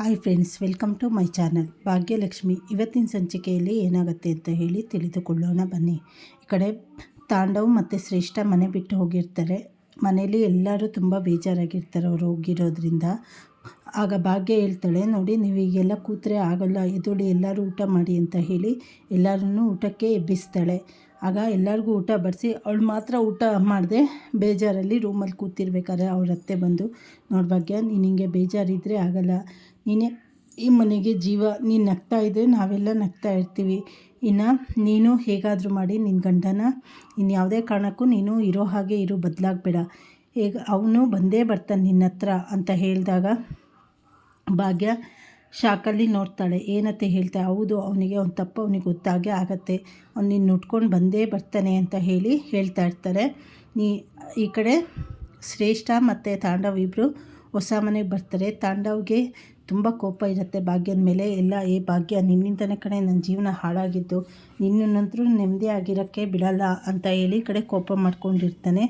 Hi friends, welcome to my channel. Bhagyalakshmi, ಇವತ್ತಿನ ಸಂಚಿಕೆಯಲ್ಲಿ ಏನಾಗುತ್ತೆ ಅಂತ ಹೇಳಿ ತಿಳಿದುಕೊಳ್ಳೋಣ. ಬನ್ನಿ. ಈ ಕಡೆ ತಾಂಡವ್ ಮತ್ತು ಶ್ರೇಷ್ಠ ಮನೆ ಬಿಟ್ಟು ಹೋಗಿರ್ತಾರೆ. ಮನೇಲಿ ಎಲ್ಲರೂ ತುಂಬ ಬೇಜಾರಾಗಿರ್ತಾರೆ ಅವರು ಹೋಗಿರೋದ್ರಿಂದ. ಆಗ ಭಾಗ್ಯ ಹೇಳ್ತಾಳೆ, ನೋಡಿ, ನೀವು ಈಗೆಲ್ಲ ಕೂತ್ರೆ ಆಗೋಲ್ಲ. ಎದುಳಿ ಎಲ್ಲರೂ ಊಟ ಮಾಡಿ ಅಂತ ಹೇಳಿ ಎಲ್ಲರೂ ಊಟಕ್ಕೆ ಎಬ್ಬಿಸ್ತಾಳೆ. ಆಗ ಎಲ್ಲರಿಗೂ ಊಟ ಬಡಿಸಿ, ಅವಳು ಮಾತ್ರ ಊಟ ಮಾಡಿದೆ ಬೇಜಾರಲ್ಲಿ ರೂಮಲ್ಲಿ ಕೂತಿರ್ಬೇಕಾದ್ರೆ ಅವ್ರ ಅತ್ತೆ ಬಂದು ನೋಡ್ಭಾಗ್ಯ ನೀನು ಹಿಂಗೆ ಬೇಜಾರಿದ್ದರೆ ಆಗಲ್ಲ. ನೀನೇ ಈ ಮನೆಗೆ ಜೀವ, ನೀನು ನಗ್ತಾ ಇದ್ದರೆ ನಾವೆಲ್ಲ ನಗ್ತಾ ಇರ್ತೀವಿ. ಇನ್ನು ನೀನು ಹೇಗಾದರೂ ಮಾಡಿ ನಿನ್ನ ಗಂಡನ ಇನ್ನು ಯಾವುದೇ ಕಾರಣಕ್ಕೂ ನೀನು ಇರೋ ಹಾಗೆ ಇರು, ಬದಲಾಗಬೇಡ. ಹೇಗ, ಅವನು ಬಂದೇ ಬರ್ತಾನೆ ನಿನ್ನ ಹತ್ರ ಅಂತ ಹೇಳಿದಾಗ ಭಾಗ್ಯ ಶಾಕಲ್ಲಿ ನೋಡ್ತಾಳೆ. ಏನತ್ತೆ ಹೇಳ್ತಾ? ಹೌದು, ಅವನಿಗೆ ಅವ್ನ ತಪ್ಪು ಅವನಿಗೆ ಗೊತ್ತಾಗೇ ಆಗತ್ತೆ. ಅವ್ನು ನೀನು ನುಟ್ಕೊಂಡು ಬಂದೇ ಬರ್ತಾನೆ ಅಂತ ಹೇಳಿ ಹೇಳ್ತಾ ಇರ್ತಾರೆ. ನೀ, ಈ ಕಡೆ ಶ್ರೇಷ್ಠ ಮತ್ತು ತಾಂಡವ್ ಇಬ್ಬರು ಹೊಸ ಮನೆಗೆ ಬರ್ತಾರೆ. ತಾಂಡವ್ಗೆ ತುಂಬ ಕೋಪ ಇರುತ್ತೆ. ಭಾಗ್ಯದ ಮೇಲೆ ಎಲ್ಲ, ಏ ಭಾಗ್ಯ, ನಿನ್ನಿಂದನೇ ಕಡೆ ನನ್ನ ಜೀವನ ಹಾಳಾಗಿದ್ದು. ನಿನ್ನಂತರೂ ನೆಮ್ಮದಿ ಆಗಿರೋಕ್ಕೆ ಬಿಡಲ್ಲ ಅಂತ ಹೇಳಿ ಕಡೆ ಕೋಪ ಮಾಡ್ಕೊಂಡಿರ್ತಾನೆ.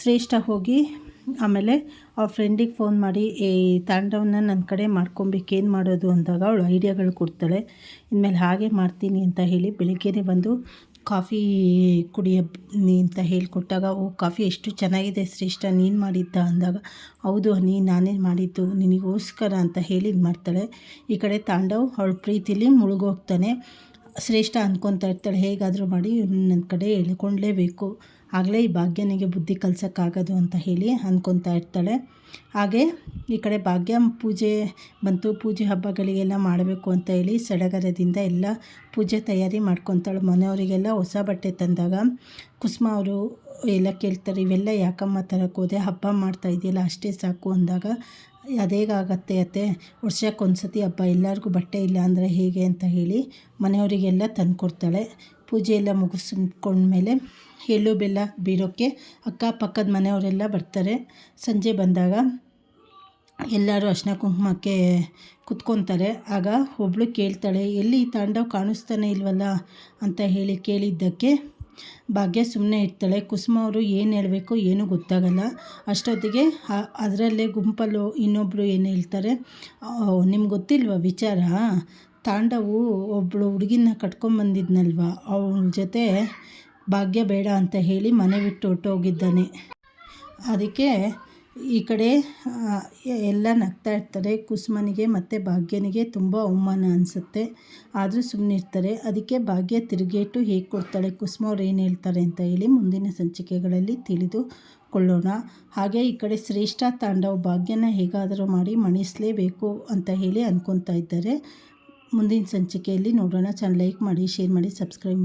ಶ್ರೇಷ್ಠ ಹೋಗಿ ಆಮೇಲೆ ಅವ್ರ ಫ್ರೆಂಡಿಗೆ ಫೋನ್ ಮಾಡಿ ಈ ತಾಂಡವನ್ನ ನನ್ನ ಕಡೆ ಮಾಡ್ಕೊಬೇಕೇನು ಮಾಡೋದು? ಅಂದಾಗ ಅವಳು ಐಡಿಯಾಗಳು ಕೊಡ್ತಾಳೆ. ಇನ್ಮೇಲೆ, ಹಾಗೆ ಮಾಡ್ತೀನಿ ಅಂತ ಹೇಳಿ ಬೆಳಿಗ್ಗೆನೇ ಬಂದು ಕಾಫಿ ಕುಡಿಯ ಅಂತ ಹೇಳಿಕೊಟ್ಟಾಗ, ಓ, ಕಾಫಿ ಎಷ್ಟು ಚೆನ್ನಾಗಿದೆ ಶ್ರೇಷ್ಠ, ನೀನು ಮಾಡಿದ್ದ ಅಂದಾಗ, ಹೌದು ನೀನು ನಾನೇ ಮಾಡಿದ್ದು, ನಿನಗೋಸ್ಕರ ಅಂತ ಹೇಳಿ ಮಾಡ್ತಾಳೆ. ಈ ಕಡೆ ತಾಂಡವ್ ಅವಳ ಪ್ರೀತಿಲಿ ಮುಳುಗೋಗ್ತಾನೆ. ಶ್ರೇಷ್ಠ ಅಂದ್ಕೊತಾ ಇರ್ತಾಳೆ, ಹೇಗಾದರೂ ಮಾಡಿ, ನನ್ನ ಕಡೆ ಎಳ್ಕೊಳ್ಳೇಬೇಕು ಆಗಲೇ ಈ ಭಾಗ್ಯನಿಗೆ ಬುದ್ಧಿ ಕಲ್ಸೋಕ್ಕಾಗೋದು ಅಂತ ಹೇಳಿ ಅಂದ್ಕೊತಾ ಇರ್ತಾಳೆ. ಹಾಗೆ ಈ ಕಡೆ ಭಾಗ್ಯ ಪೂಜೆ ಬಂತು. ಪೂಜೆ ಹಬ್ಬಗಳಿಗೆಲ್ಲ ಮಾಡಬೇಕು ಅಂತ ಹೇಳಿ ಸಡಗರದಿಂದ ಎಲ್ಲ ಪೂಜೆ ತಯಾರಿ ಮಾಡ್ಕೊತಾಳೆ. ಮನೆಯವರಿಗೆಲ್ಲ ಹೊಸ ಬಟ್ಟೆ ತಂದಾಗ ಕುಸುಮ ಅವರು ಎಲ್ಲ ಕೇಳ್ತಾರೆ, ಇವೆಲ್ಲ ಯಾಕಮ್ಮ ತರಕ್ಕೆ ಹೋದೆ? ಹಬ್ಬ ಮಾಡ್ತಾ ಇದೆಯಲ್ಲ, ಅಷ್ಟೇ ಸಾಕು ಅಂದಾಗ ಅದೇಗಾಗತ್ತೆ ಅತ್ತೆ. ವರ್ಷಕ್ಕೊಂದ್ಸತಿ ಹಬ್ಬ, ಎಲ್ಲರಿಗೂ ಬಟ್ಟೆ ಇಲ್ಲ ಅಂದರೆ ಹೇಗೆ? ಅಂತ ಹೇಳಿ ಮನೆಯವರಿಗೆಲ್ಲ ತಂದು ಕೊಡ್ತಾಳೆ ಪೂಜೆ ಎಲ್ಲ ಮುಗಿಸ್ಕೊಂಡ್ಮೇಲೆ ಎಳ್ಳು, ಬೆಲ್ಲ ಬೀರೋಕ್ಕೆ ಅಕ್ಕಪಕ್ಕದ ಮನೆಯವರೆಲ್ಲ ಬರ್ತಾರೆ. ಸಂಜೆ ಬಂದಾಗ ಎಲ್ಲರೂ ಅರ್ಶಿನ ಕುಂಕುಮಕ್ಕೆ ಕುತ್ಕೊತಾರೆ. ಆಗ ಒಬ್ಬಳು ಕೇಳ್ತಾಳೆ, ಎಲ್ಲಿ ತಾಂಡವ್ ಕಾಣಿಸ್ತಾನೆ ಇಲ್ವಲ್ಲ? ಅಂತ ಹೇಳಿ ಕೇಳಿದ್ದಕ್ಕೆ ಭಾಗ್ಯ ಸುಮ್ಮನೆ ಇರ್ತಾಳೆ. ಕುಸುಮ ಅವರು ಏನು ಹೇಳಬೇಕು ಏನೂ ಗೊತ್ತಾಗಲ್ಲ. ಅಷ್ಟೊತ್ತಿಗೆ ಅದರಲ್ಲೇ ಗುಂಪಲ್ಲೂ ಇನ್ನೊಬ್ಬರು ಏನು ಹೇಳ್ತಾರೆ ನಿಮ್ಗೆ ಗೊತ್ತಿಲ್ವ ವಿಚಾರ? ತಾಂಡವು ಒಬ್ಬಳು ಹುಡುಗಿನ ಕಟ್ಕೊಂಬಂದಿದ್ನಲ್ವ ಅವಳ ಜೊತೆ ಭಾಗ್ಯ ಬೇಡ ಅಂತ ಹೇಳಿ ಮನೆ ಬಿಟ್ಟು ಹೊರ್ಟೋಗಿದ್ದಾನೆ. ಅದಕ್ಕೆ ಈ ಕಡೆ ಎಲ್ಲ ನಗ್ತಾ ಇರ್ತಾರೆ. ಕುಸುಮನಿಗೆ ಮತ್ತು ಭಾಗ್ಯನಿಗೆ ತುಂಬ ಅವಮಾನ ಅನಿಸುತ್ತೆ. ಆದರೂ ಸುಮ್ಮನಿರ್ತಾರೆ ಅದಕ್ಕೆ ಭಾಗ್ಯ ತಿರುಗೇಟು ಹೇಗೆ ಕೊಡ್ತಾಳೆ, ಕುಸುಮ ಅವ್ರು ಏನು ಹೇಳ್ತಾರೆ ಅಂತ ಹೇಳಿ ಮುಂದಿನ ಸಂಚಿಕೆಗಳಲ್ಲಿ ತಿಳಿದುಕೊಳ್ಳೋಣ ಹಾಗೆ ಈ ಕಡೆ ಶ್ರೇಷ್ಠ ತಾಂಡವ್ ಭಾಗ್ಯನ ಹೇಗಾದರೂ ಮಾಡಿ ಮಣಿಸಲೇಬೇಕು ಅಂತ ಹೇಳಿ ಅಂದ್ಕೊತಾ ಇದ್ದಾರೆ. ಮುಂದಿನ ಸಂಚಿಕೆಯಲ್ಲಿ ನೋಡೋಣ. ಚಾನಲ್ ಲೈಕ್ ಮಾಡಿ ಶೇರ್ ಮಾಡಿ ಸಬ್ಸ್ಕ್ರೈಬ್ ಮಾಡಿ.